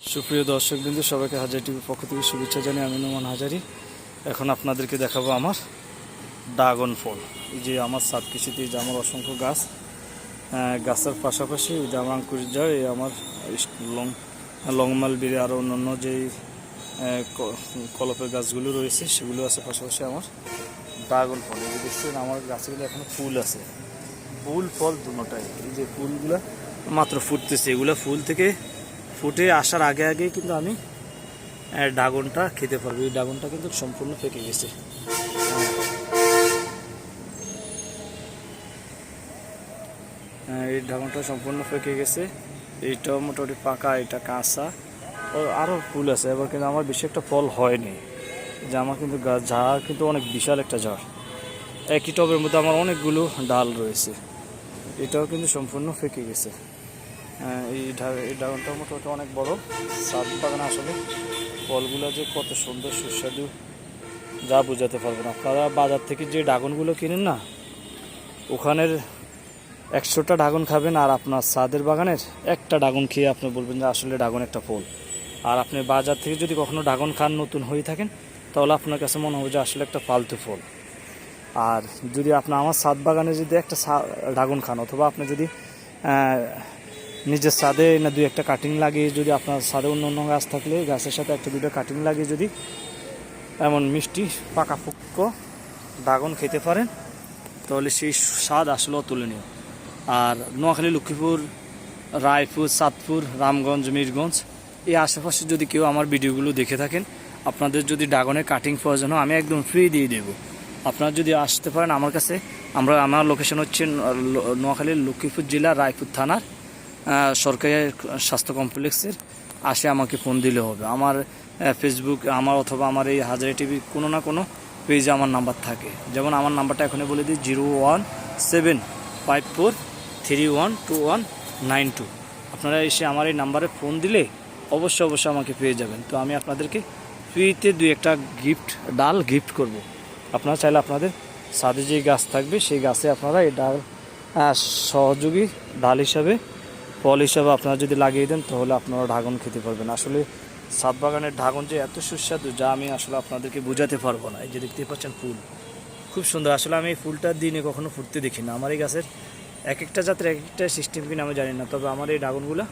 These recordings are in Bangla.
সুপ্রিয় দর্শক বিন্দু সবাইকে হাজার টিভির পক্ষ থেকে শুভেচ্ছা জানি আমি নোমান হাজারি। এখন আপনাদেরকে দেখাবো আমার ড্রাগন ফল। এই যে আমার সাত কৃষিতে যে আমার অসংখ্য গাছ গাছের পাশাপাশি এই যে আমার আঙ্কুশ যায়, এই আমার লং লংমাল বেড়ে আরও অন্যান্য যেই কলপের গাছগুলো রয়েছে, সেগুলো আছে পাশাপাশি আমার ড্রাগন ফল। এই যে দেখছেন, আমার গাছগুলো এখন ফুল আছে। ফুল ফল দুটোটাই এই যে ফুলগুলো মাত্র ফুটতেছে। এগুলো ফুল থেকে ফুটে আসার আগে আগে কিন্তু আমি ড্রাগনটা খেতে পারব। এই ড্রাগনটা কিন্তু সম্পূর্ণ পেকে গেছে। এই ড্রাগনটা সম্পূর্ণ পেকে গেছে। এইটাও মোটামুটি পাকা, এটা কাঁচা। আরও ফুল আছে, এবার কিন্তু আমার বেশি একটা ফল হয়নি। যে আমার কিন্তু ঝাড় কিন্তু অনেক বিশাল একটা ঝাড়। একই টবের মধ্যে আমার অনেকগুলো ডাল রয়েছে। এটাও কিন্তু সম্পূর্ণ ফেঁকে গেছে। এই ডা- এই ড্রাগনটা মোটামুটি অনেক বড়। সাত বাগানে আসলে। ফলগুলো যে কত সুন্দর, সুস্বাদু, যা বোঝাতে পারব না। আপনারা বাজার থেকে যে ড্রাগনগুলো কিনেন না, ওখানের একশোটা ড্রাগন খাবেন আর আপনার সাদের বাগানের একটা ড্রাগন খেয়ে আপনি বলবেন যে আসলে ড্রাগন একটা ফল। আর আপনি বাজার থেকে যদি কখনো ড্রাগন খান নতুন হয়ে থাকেন, তাহলে আপনার কাছে মনে হবে যে আসলে একটা ফালতু ফল। আর যদি আপনি আমার সাদ বাগানে যদি একটা ড্রাগন খান, অথবা আপনি যদি নিজের ছাদে না দুই একটা কাটিং লাগিয়ে যদি আপনার ছাদে অন্য অন্য গাছ থাকলে গাছের সাথে একটা দুটো কাটিং লাগিয়ে যদি এমন মিষ্টি পাকা ফুক্ক ড্রাগন খেতে পারেন, তাহলে সেই স্বাদ আসলে অতুলনীয়। আর নোয়াখালী, লক্ষ্মীপুর, রায়পুর সাতপুর রামগঞ্জ, মিরগঞ্জ, এই আশেপাশে যদি কেউ আমার ভিডিওগুলো দেখে থাকেন, আপনাদের যদি ড্রাগনের কাটিং প্রয়োজন হয়, আমি একদম ফ্রি দিয়ে দেবো। আপনারা যদি আসতে পারেন আমার কাছে, আমরা, আমার লোকেশন হচ্ছে নোয়াখালীর লক্ষ্মীপুর জেলা, রায়পুর থানার সরকারি স্বাস্থ্য কমপ্লেক্সের আসে আমাকে ফোন দিলে হবে। আমার ফেসবুক আমার অথবা আমার এই হাজারি টিভি কোনো না কোনো পেজে আমার নাম্বার থাকে। যেমন আমার নাম্বারটা এখনই বলে দিই, zero one seven five four three one two one nine two. আপনারা এসে আমার এই নাম্বারে ফোন দিলে অবশ্যই অবশ্যই আমাকে পেয়ে যাবেন। তো আমি আপনাদেরকে ফ্রিতে দুই একটা গিফট ডাল গিফট করব। আপনারা চাইলে আপনাদের সাথে যে গাছ থাকবে, সেই গাছে আপনারা এই ডাল সহযোগী ডাল হিসাবে ফল হিসাবে আপনারা যদি লাগিয়ে দেন, তাহলে আপনারা ড্রাগন খেতে পারবেন। আসলে সাত বাগানের ড্রাগন যে এত সুস্বাদু, যা আমি আসলে আপনাদেরকে বোঝাতে পারব না। এই যে দেখতে পাচ্ছেন ফুল। খুব সুন্দর। আসলে আমি এই ফুলটা দিনে কখনো ফুটতে দেখি না। আমার এই গাছের এক একটা জাতের এক একটা সিস্টেম কিনা আমি জানি না। তবে আমার এই ড্রাগনগুলো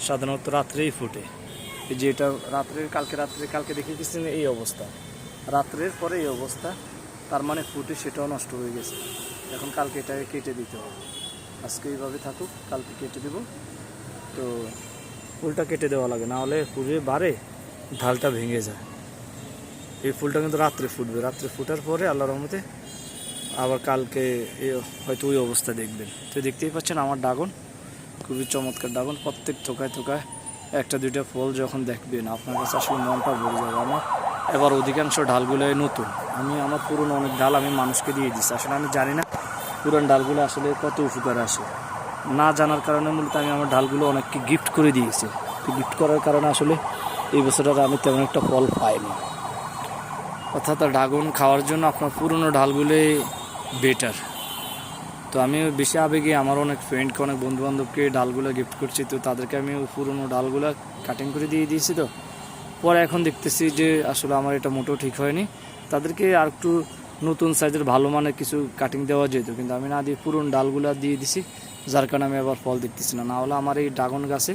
সাধারণত রাত্রেই ফুটে। এই যে এটা রাত্রের, কালকে রাত্রে, কালকে দেখে গেছেন এই অবস্থা। রাত্রের পরে এই অবস্থা, তার মানে ফুটে সেটাও নষ্ট হয়ে গেছে। এখন কালকে এটাকে কেটে দিতে হবে। আজকে এইভাবে থাকুক, কালকে কেটে দেব। তো ফুলটা কেটে দেওয়া লাগে, না হলে ফুলে বাড়ে ঢালটা ভেঙে যায়। এই ফুলটা কিন্তু রাত্রে ফুটবে, রাত্রে ফুটার পরে আল্লাহর রহমতে আবার কালকে হয়তো ওই অবস্থা দেখবেন। তো দেখতেই পাচ্ছেন আমার ড্রাগন খুবই চমৎকার ড্রাগন প্রত্যেক থোকায় থোকায় একটা দুইটা ফল যখন দেখবেন, আপনার কাছে আসলে মনটা ভরে যাবে। আমার এবার অধিকাংশ ডালগুলোই নতুন। আমি, আমার পুরনো অনেক ডাল আমি মানুষকে দিয়ে দিচ্ছি আসলে আমি জানি না পুরান ডালগুলো আসলে কত উপকার আসে। না জানার কারণে মূলত আমি আমার ডালগুলো অনেককে গিফট করে দিয়েছি। তো গিফট করার কারণে আসলে এই বছরটা আমি তেমন একটা ফল পাইনি। অর্থাৎ ড্রাগন খাওয়ার জন্য আপনার পুরনো ডালগুলোই বেটার তো আমি বেশি আবেগে আমার অনেক ফ্রেন্ডকে অনেক বন্ধু বান্ধবকে ডালগুলো গিফট করছি। তো তাদেরকে আমি পুরনো ডালগুলো কাটিং করে দিয়ে দিয়েছি তো। পরে এখন দেখতেছি যে আসলে আমার এটা মোটেও ঠিক হয়নি। তাদেরকে আর একটু নতুন সাইজের ভালো মানের কিছু কাটিং দেওয়া যেত, কিন্তু আমি না দিয়ে পুরনো ডালগুলো দিয়ে দিছি, যার কারণে আমি আবার ফল দেখতেছি না। হলে আমার এই ড্রাগন গাছে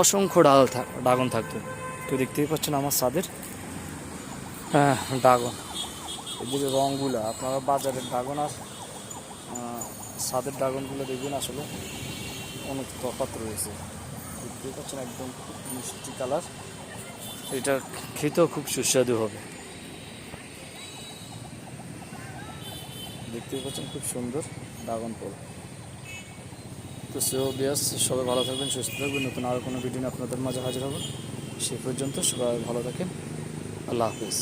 অসংখ্য ডাল ড্রাগন থাকতো। তো দেখতেই পাচ্ছেন আমার সাদের ড্রাগন। এদিকে রঙগুলো আপনারা বাজারের ড্রাগন আর সাদের ড্রাগনগুলো দেখবেন আসলে অনেক তফাৎ রয়েছে। দেখতেই পাচ্ছেন একদম খুব মিষ্টি কালার। এটা খেতেও খুব সুস্বাদু হবে। দেখতেই পাচ্ছেন, খুব সুন্দর ড্রাগন ফল তো সেও বিয়াস সবাই ভালো থাকবেন, সুস্থ থাকবেন। নতুন আরও কোনো ভিডিও আপনাদের মাঝে হাজির হবেন সে পর্যন্ত সবাই ভালো থাকেন। আল্লাহ হাফিজ।